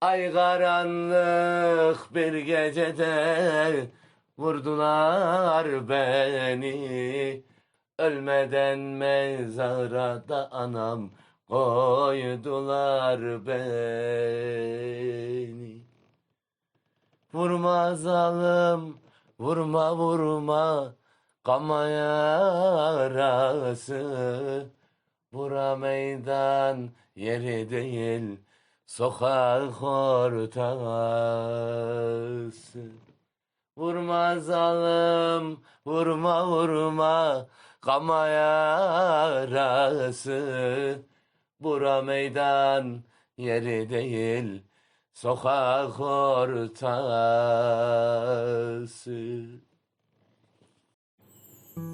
Ay karanlık bir gecede vurdular beni. Ölmeden mezara da anam koydular beni. Vurma zalim, vurma vurma Kama yarası. Bura meydan yeri değil Sokak ortası Vurma zalim, vurma vurma Kama yarası Bura meydan yeri değil Sokak ortası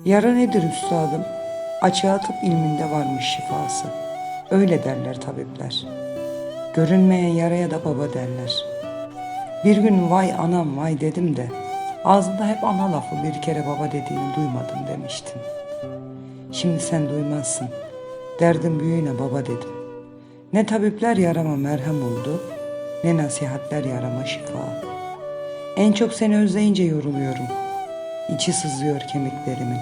Yara nedir üstadım? Açığa tıp ilminde varmış şifası. Öyle derler tabipler. Görünmeyen yaraya da baba derler. Bir gün vay anam vay dedim de ağzında hep ana lafı bir kere baba dediğini duymadım demiştin. Şimdi sen duymazsın. Derdim büyüğüne baba dedim. Ne tabipler yarama merhem oldu, ne nasihatler yarama şifa. En çok seni özleyince yoruluyorum. İçi sızlıyor kemiklerimin.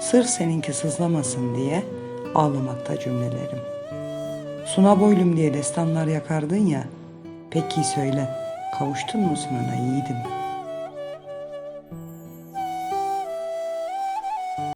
Sırf seninki sızlamasın diye ağlamakta cümlelerim. Suna boylum diye destanlar yakardın ya. Peki söyle, kavuştun mu sunana yiğidim?